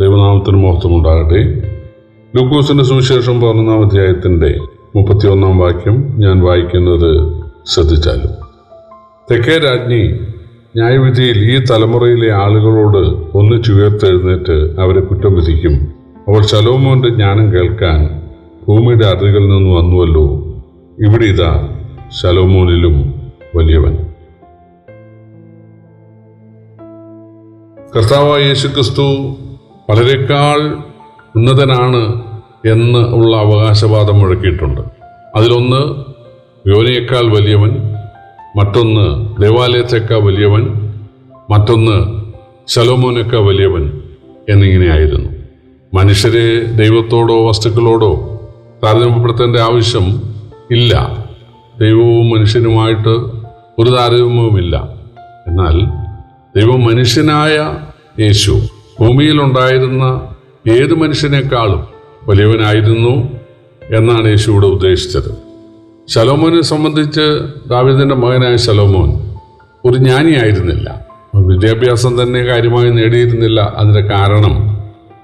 ദൈവനാമത്തിന് മഹത്വമുണ്ടാകട്ടെ. ലൂക്കോസിന്റെ സുവിശേഷം പതിനൊന്നാം അധ്യായത്തിന്റെ മുപ്പത്തിയൊന്നാം വാക്യം ഞാൻ വായിക്കുന്നത് ശ്രദ്ധിച്ചാലും. തെക്കേ രാജ്ഞി ന്യായവിധിയിൽ ഈ തലമുറയിലെ ആളുകളോട് ഒന്നിച്ചുയർത്തെഴുന്നേറ്റ് അവരെ കുറ്റം വിധിക്കും. അവൾ ശലോമോന്റെ ജ്ഞാനം കേൾക്കാൻ ഭൂമിയുടെ അതിരുകളിൽ നിന്ന് വന്നുവല്ലോ. ഇവിടെ ഇതാ ശലോമോനിലും വലിയവൻ. കർത്താവായ യേശുക്രിസ്തു വളരെക്കാൾ ഉന്നതനാണ് എന്ന് ഉള്ള അവകാശവാദം മുഴക്കിയിട്ടുണ്ട്. അതിലൊന്ന് യോനയേക്കാൾ വലിയവൻ മറ്റൊന്ന് ദേവാലയത്തേക്കാൾ വലിയവൻ മറ്റൊന്ന് ശലോമോനേക്കാൾ വലിയവൻ എന്നിങ്ങനെയായിരുന്നു. മനുഷ്യരെ ദൈവത്തോടോ വസ്തുക്കളോടോ താരതമ്യപ്പെടുത്തേണ്ട ആവശ്യം ഇല്ല. ദൈവവും മനുഷ്യനുമായിട്ട് ഒരു താരതമ്യവുമില്ല. എന്നാൽ ദൈവം മനുഷ്യനായ യേശു ഭൂമിയിലുണ്ടായിരുന്ന ഏത് മനുഷ്യനേക്കാളും വലിയവനായിരുന്നു എന്നാണ് യേശുവിടെ ഉദ്ദേശിച്ചത്. ശലോമോനെ സംബന്ധിച്ച് ദാവിദിന്റെ മകനായ ശലോമോൻ ഒരു ജ്ഞാനിയായിരുന്നില്ല. വിദ്യാഭ്യാസം തന്നെ കാര്യമായി നേടിയിരുന്നില്ല. അതിന്റെ കാരണം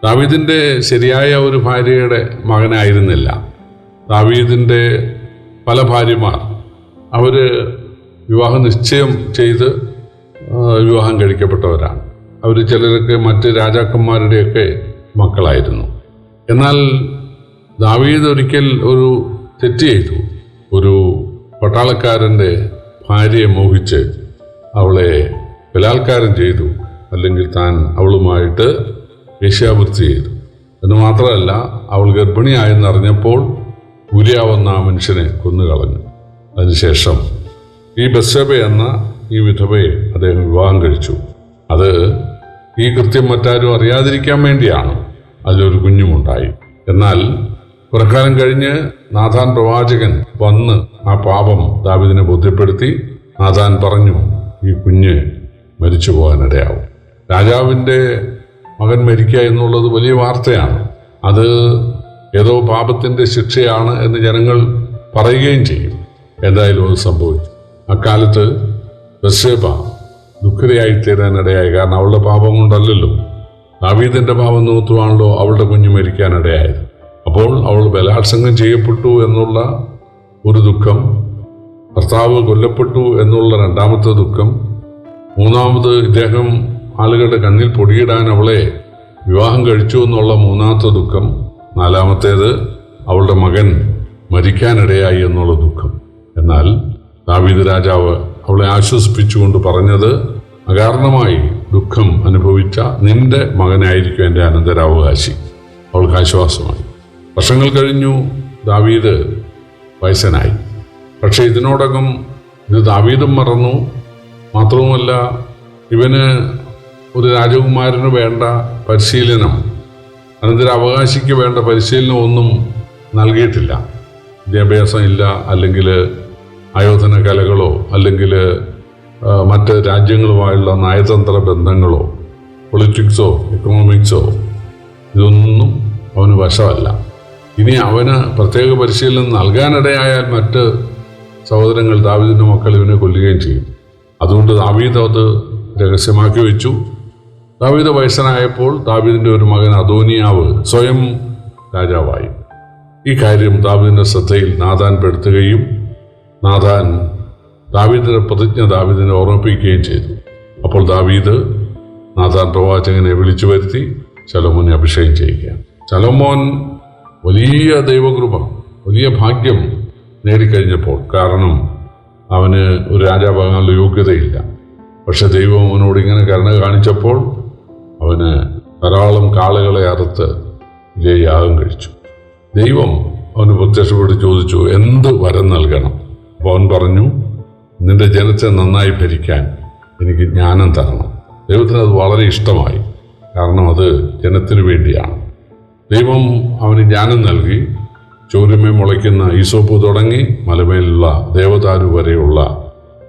ദാവീദിന്റെ ശരിയായ ഒരു ഭാര്യയുടെ മകനായിരുന്നില്ല. ദാവീദിന്റെ പല ഭാര്യമാർ അവർ വിവാഹ നിശ്ചയം ചെയ്ത് വിവാഹം കഴിക്കപ്പെട്ടവരാണ്. അവർ ചിലരൊക്കെ മറ്റ് രാജാക്കന്മാരുടെയൊക്കെ മക്കളായിരുന്നു. എന്നാൽ ദാവീദ് ഒരിക്കൽ ഒരു തെറ്റ് ചെയ്തു. ഒരു പട്ടാളക്കാരന്റെ ഭാര്യയെ മോഹിച്ച് അവളെ ബലാത്കാരം ചെയ്തു. അല്ലെങ്കിൽ താൻ അവളുമായിട്ട് വേശ്യാവൃത്തി ചെയ്തു. എന്ന് മാത്രമല്ല അവൾ ഗർഭിണിയായെന്നറിഞ്ഞപ്പോൾ ഉരിയാവുന്ന ആ മനുഷ്യനെ കൊന്നുകളഞ്ഞു. അതിനുശേഷം ഈ ബസ്സബ എന്ന ഈ വിധവയെ അദ്ദേഹം വിവാഹം കഴിച്ചു. അത് ഈ കൃത്യം മറ്റാരും അറിയാതിരിക്കാൻ വേണ്ടിയാണ് അതിലൊരു കുഞ്ഞുമുണ്ടായി. എന്നാൽ കുറക്കാലം കഴിഞ്ഞ് നാഥാൻ പ്രവാചകൻ വന്ന് ആ പാപം ദാവിദിനെ ബോധ്യപ്പെടുത്തി. നാഥാൻ പറഞ്ഞു ഈ കുഞ്ഞ് മരിച്ചു പോകാനിടയാവും. രാജാവിന്റെ മകൻ മരിക്കുക എന്നുള്ളത് വലിയ വാർത്തയാണ്. അത് ഏതോ പാപത്തിന്റെ ശിക്ഷയാണ് എന്ന് ജനങ്ങൾ പറയുകയും ചെയ്യും. എന്തായാലും അത് സംഭവിച്ചു. അക്കാലത്ത് ബസ്സേബ ദുഃഖിതയായി തീരാനിടയായി. കാരണം അവളുടെ പാപം കൊണ്ടല്ലല്ലോ. ദാവീദിന്റെ പാപം നിമിത്തമാണല്ലോ അവളുടെ കുഞ്ഞ് മരിക്കാനിടയായത്. അപ്പോൾ അവൾ ബലാത്സംഗം ചെയ്യപ്പെട്ടു എന്നുള്ള ഒരു ദുഃഖം ഭർത്താവ് കൊല്ലപ്പെട്ടു എന്നുള്ള രണ്ടാമത്തെ ദുഃഖം മൂന്നാമത് ഇദ്ദേഹം ആളുകളുടെ കണ്ണിൽ പൊടിയിടാൻ അവളെ വിവാഹം കഴിച്ചു എന്നുള്ള മൂന്നാമത്തെ ദുഃഖം നാലാമത്തേത് അവളുടെ മകൻ മരിക്കാനിടയായി എന്നുള്ള ദുഃഖം. എന്നാൽ ദാവീദ് രാജാവ് അവളെ ആശ്വസിപ്പിച്ചുകൊണ്ട് പറഞ്ഞത് അകാരണമായി ദുഃഖം അനുഭവിച്ച നിന്റെ മകനായിരിക്കും എന്റെ അനന്തരാവകാശി. അവൾക്ക് ആശ്വാസമായി. വർഷങ്ങൾ കഴിഞ്ഞു ദാവീദ് വയസ്സനായി. പക്ഷേ ഇതിനോടകം ഇത് ദാവീദും മറന്നു. മാത്രവുമല്ല ഇവന് ഒരു രാജകുമാരന് വേണ്ട പരിശീലനം അനന്തരാവകാശിക്ക് വേണ്ട പരിശീലനം ഒന്നും നൽകിയിട്ടില്ല. വിദ്യാഭ്യാസം ഇല്ല അല്ലെങ്കിൽ ആയോധന കലകളോ അല്ലെങ്കിൽ മറ്റ് രാജ്യങ്ങളുമായുള്ള നയതന്ത്ര ബന്ധങ്ങളോ പൊളിറ്റിക്സോ എക്കണോമിക്സോ ഇതൊന്നും അവന് വശമല്ല. ഇനി അവന് പ്രത്യേക പരിശീലനം നൽകാനിടയായാൽ മറ്റ് സഹോദരങ്ങൾ ദാവീദിന്റെ മക്കൾ ഇവനെ കൊല്ലുകയും ചെയ്യും. അതുകൊണ്ട് ദാവീദ് അത് രഹസ്യമാക്കി വെച്ചു. ദാവീദ് വയസ്സനായപ്പോൾ ദാവീദിന്റെ ഒരു മകൻ അദോനിയാവ് സ്വയം രാജാവായി. ഈ കാര്യം ദാവീദിന്റെ ശ്രദ്ധയിൽ നാഥാൻ പെടുത്തുകയും നാഥാൻ ദാവീദിന്റെ പ്രതിജ്ഞ ദാവീദിനെ ഓർമ്മിപ്പിക്കുകയും ചെയ്തു. അപ്പോൾ ദാവീദ് നാഥാൻ പ്രവാചകനെ വിളിച്ചു വരുത്തി ശലോമോനെ അഭിഷേകം ചെയ്യുകയാണ്. ശലോമോൻ വലിയ ദൈവകൃപ വലിയ ഭാഗ്യം നേടിക്കഴിഞ്ഞപ്പോൾ കാരണം അവന് ഒരു രാജാവാകാനുള്ള യോഗ്യതയില്ല. പക്ഷെ ദൈവം അവനോട് ഇങ്ങനെ കരുണ കാണിച്ചപ്പോൾ അവന് ധാരാളം കാളുകളെ അറുത്ത് വലിയ യാഗം കഴിച്ചു. ദൈവം അവന് പ്രത്യക്ഷപ്പെട്ട് ചോദിച്ചു എന്ത് വരം നൽകണം? അപ്പോൾ അവൻ പറഞ്ഞു നിന്റെ ജനത്തെ നന്നായി ഭരിക്കാൻ എനിക്ക് ജ്ഞാനം തരണം. ദൈവത്തിന് അത് വളരെ ഇഷ്ടമായി. കാരണം അത് ജനത്തിനു വേണ്ടിയാണ്. ദൈവം അവന് ജ്ഞാനം നൽകി ചോരുമേ മുളയ്ക്കുന്ന ഈസോപ്പ് തുടങ്ങി മലമേലുള്ള ദേവതാരു വരെയുള്ള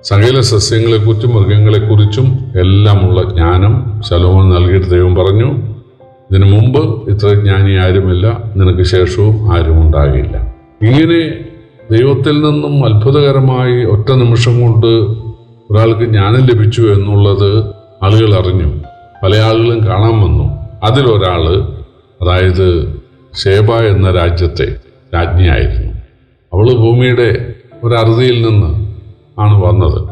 സകല സസ്യങ്ങളെക്കുറിച്ചും മൃഗങ്ങളെക്കുറിച്ചും എല്ലാമുള്ള ജ്ഞാനം ശലോമോൻ നൽകിയിട്ട് ദൈവം പറഞ്ഞു ഇതിനു മുമ്പ് ഇത്ര ജ്ഞാനി ആരുമില്ല നിനക്ക് ശേഷവും ആരും ഉണ്ടാകില്ല ഇങ്ങനെ ദൈവത്തിൽ നിന്നും അത്ഭുതകരമായി ഒറ്റ നിമിഷം കൊണ്ട് ഒരാൾക്ക് ജ്ഞാനം ലഭിച്ചു എന്നുള്ളത് ആളുകൾ അറിഞ്ഞു. പല ആളുകളും കാണാൻ വന്നു. അതിലൊരാൾ അതായത് ഷേബ എന്ന രാജ്യത്തെ രാജ്ഞിയായിരുന്നു. അവൾ ഭൂമിയുടെ ഒരറുതിയിൽ നിന്ന് ആണ് വന്നത്.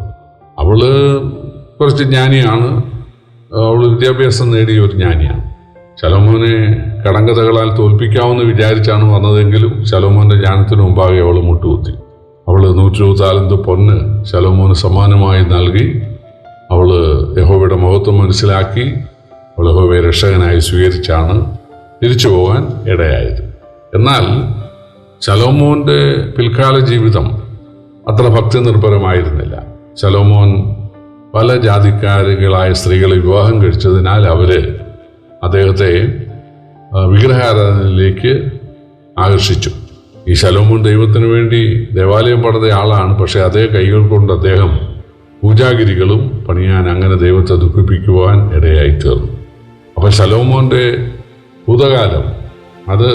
അവൾ കുറച്ച് ജ്ഞാനിയാണ്. അവൾ വിദ്യാഭ്യാസം നേടിയ ഒരു ജ്ഞാനിയാണ്. ശലോമോനെ കടങ്കഥകളാൽ തോൽപ്പിക്കാമെന്ന് വിചാരിച്ചാണ് വന്നതെങ്കിലും ശലോമോന്റെ ജ്ഞാനത്തിന് മുമ്പാകെ അവൾ മുട്ടുകുത്തി. അവൾ നൂറ്റി ഇരുപത്താലന്ത് പൊന്ന് ശലോമോന് സമ്മാനമായി നൽകി. അവൾ യഹോവയുടെ മഹത്വം മനസ്സിലാക്കി. അവൾ യഹോവയെ രക്ഷകനായി സ്വീകരിച്ചാണ് തിരിച്ചു പോകാൻ ഇടയായത്. എന്നാൽ ശലോമോന്റെ പിൽക്കാല ജീവിതം അത്ര ഭക്തി നിർഭരമായിരുന്നില്ല ശലോമോൻ പല ജാതിക്കാരികളായ സ്ത്രീകളെ വിവാഹം കഴിച്ചതിനാൽ അവർ അദ്ദേഹത്തെ വിഗ്രഹാരാധനയിലേക്ക് ആകർഷിച്ചു. ഈ ശലോമോൻ ദൈവത്തിന് വേണ്ടി ദേവാലയം പണിത ആളാണ് പക്ഷേ അതേ കൈകൾ കൊണ്ട് അദ്ദേഹം പൂജാഗിരികളും പണിയാൻ അങ്ങനെ ദൈവത്തെ ദുഃഖിപ്പിക്കുവാൻ ഇടയായി തീർന്നു അപ്പോൾ ശലോമോന്റെ ഭൂതകാലം അത്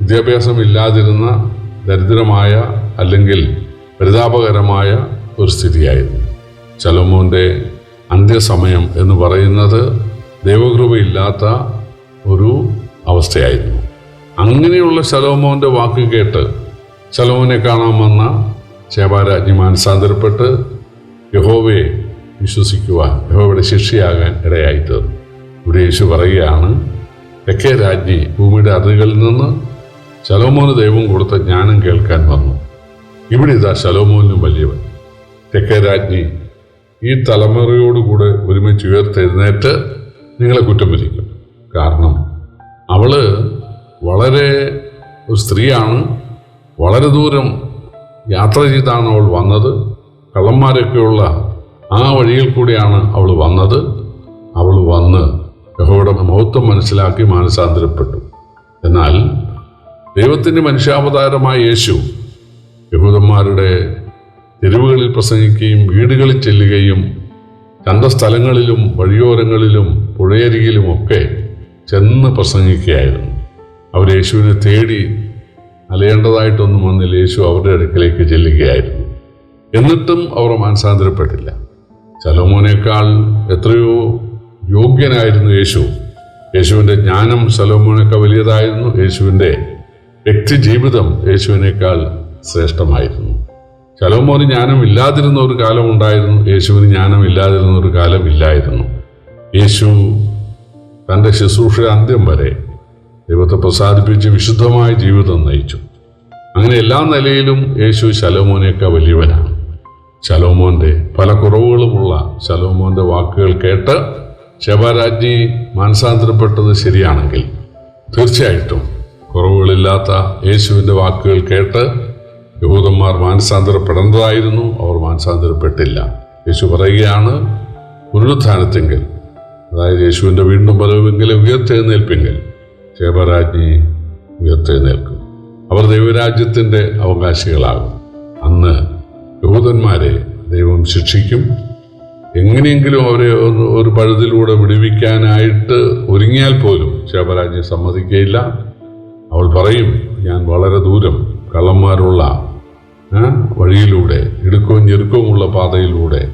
വിദ്യാഭ്യാസം ഇല്ലാതിരുന്ന ദരിദ്രമായ അല്ലെങ്കിൽ പരിതാപകരമായ ഒരു സ്ഥിതിയായിരുന്നു. ശലോമോന്റെ അന്ത്യസമയം എന്ന് പറയുന്നത് ദൈവകൃപയില്ലാത്ത ഒരു അവസ്ഥയായിരുന്നു. അങ്ങനെയുള്ള ശലോമോന്റെ വാക്ക് കേട്ട് ശലോമോനെ കാണാമെന്ന വന്ന ശേബാരാജ്ഞി മാനസാന്തരപ്പെട്ട് യഹോവയെ വിശ്വസിക്കുവാൻ യഹോവയുടെ ശിക്ഷയാകാൻ ഇടയായി തീർന്നു ഇവിടെ യേശു പറയുകയാണ് തെക്കേ രാജ്ഞി ഭൂമിയുടെ അതിരുകളിൽ നിന്ന് ശലോമോന് ദൈവം കൊടുത്ത ജ്ഞാനം കേൾക്കാൻ വന്നു. ഇവിടെ ഇതാ ശലോമോനും വലിയവൻ. തെക്കേ രാജ്ഞി ഈ തലമുറയോടുകൂടെ ഒരുമിച്ച് ഉയർത്തെഴുന്നേറ്റ് നിങ്ങളെ കുറ്റം വിധിക്കും. കാരണം അവൾ വളരെ ഒരു സ്ത്രീയാണ്. വളരെ ദൂരം യാത്ര ചെയ്താണ് അവൾ വന്നത്. കള്ളന്മാരൊക്കെയുള്ള ആ വഴിയിൽ കൂടിയാണ് അവൾ വന്നത്. അവൾ വന്ന് യഹോയുടെ മഹത്വം മനസ്സിലാക്കി മാനസാന്തരപ്പെട്ടു. എന്നാൽ ദൈവത്തിന്റെ മനുഷ്യാവതാരമായ യേശു യഹൂദന്മാരുടെ തെരുവുകളിൽ പ്രസംഗിക്കുകയും വീടുകളിൽ ചെല്ലുകയും ചന്തസ്ഥലങ്ങളിലും വഴിയോരങ്ങളിലും പുഴയരികിലുമൊക്കെ ചെന്ന് പ്രസംഗിക്കുകയായിരുന്നു. അവർ യേശുവിനെ തേടി അലയേണ്ടതായിട്ടൊന്നും വന്നില്ല. യേശു അവരുടെ അടുക്കലേക്ക് ചെല്ലുകയായിരുന്നു. എന്നിട്ടും അവർ മാനസാന്തരപ്പെട്ടില്ല. സലോമോനേക്കാൾ എത്രയോ യോഗ്യനായിരുന്നു യേശു. യേശുവിന്റെ ജ്ഞാനം ശലോമോനേക്കാൾ വലിയതായിരുന്നു. യേശുവിന്റെ വ്യക്തിജീവിതം യേശുവിനേക്കാൾ ശ്രേഷ്ഠമായിരുന്നു. ശലോമോന് ജ്ഞാനം ഇല്ലാതിരുന്ന ഒരു കാലം ഉണ്ടായിരുന്നു യേശുവിന് ജ്ഞാനം ഇല്ലാതിരുന്ന ഒരു കാലം ഇല്ലായിരുന്നു യേശു തന്റെ ശുശ്രൂഷ അന്ത്യം വരെ ദൈവത്തെ പ്രസാദിപ്പിച്ച് വിശുദ്ധമായ ജീവിതം നയിച്ചു. അങ്ങനെ എല്ലാ നിലയിലും യേശു ശലോമോനെയൊക്കെ വലിയവനാണ്. ശലോമോന്റെ പല കുറവുകളുമുള്ള ശലോമോന്റെ വാക്കുകൾ കേട്ട് ശബരാജ്ഞി മാനസാന്തരപ്പെട്ടത് ശരിയാണെങ്കിൽ തീർച്ചയായിട്ടും കുറവുകളില്ലാത്ത യേശുവിന്റെ വാക്കുകൾ കേട്ട് യഹൂദന്മാർ മാനസാന്തരപ്പെടേണ്ടതായിരുന്നു. അവർ മാനസാന്തരപ്പെട്ടില്ല. യേശു പറയുകയാണ് പുനരുത്ഥാനത്തെങ്കിൽ അതായത് യേശുവിന്റെ വീണ്ടും വരവെങ്കിൽ ഉയർത്തെഴുന്നേൽപ്പെങ്കിൽ ശേബരാജ്ഞി ഉയർത്തെഴുന്നേൽക്കും. അവർ ദൈവരാജ്യത്തിന്റെ അവകാശികളാകും. അന്ന് യഹൂദന്മാരെ ദൈവം ശിക്ഷിക്കും. എങ്ങനെയെങ്കിലും അവരെ ഒരു പഴുതിലൂടെ വിടുവിക്കാനായിട്ട് ഒരുങ്ങിയാൽ പോലും ശേബരാജ്ഞി സമ്മതിക്കുകയില്ല. അവൾ പറയും ഞാൻ വളരെ ദൂരം കള്ളന്മാരുള്ള വഴിയിലൂടെ ഇടുക്കവും ഞെരുക്കവുമുള്ള പാതയിലൂടെ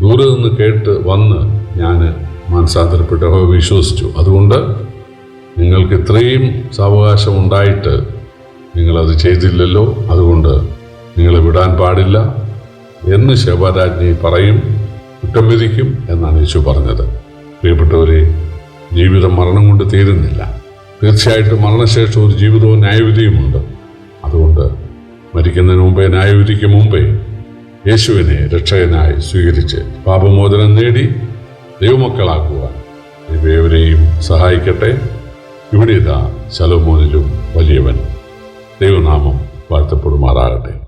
ദൂരെ നിന്ന് കേട്ട് വന്ന് ഞാൻ മാനസാന്തരപ്പെട്ട വിശ്വസിച്ചു. അതുകൊണ്ട് നിങ്ങൾക്ക് ഇത്രയും സാവകാശം ഉണ്ടായിട്ട് നിങ്ങളത് ചെയ്തില്ലല്ലോ. അതുകൊണ്ട് നിങ്ങളെ വിടാൻ പാടില്ല എന്ന് ശബരാജ്ഞി പറയും കുറ്റം വിധിക്കും എന്നാണ് യേശു പറഞ്ഞത്. പ്രിയപ്പെട്ടവരെ ജീവിതം മരണം കൊണ്ട് തീരുന്നില്ല. തീർച്ചയായിട്ടും മരണശേഷം ഒരു ജീവിതവും ന്യായവിധിയുമുണ്ട്. അതുകൊണ്ട് മരിക്കുന്നതിന് മുമ്പേ ന്യായവിധിക്ക് മുമ്പേ യേശുവിനെ രക്ഷകനായി സ്വീകരിച്ച് പാപമോചനം നേടി ദൈവമക്കളാക്കുവാൻ ദൈവരെയും സഹായിക്കട്ടെ. ഇവിടെ ഇതാ ശലോമോനിലും വലിയവൻ. ദൈവനാമം വാഴ്ത്തപ്പെടുമാറാകട്ടെ.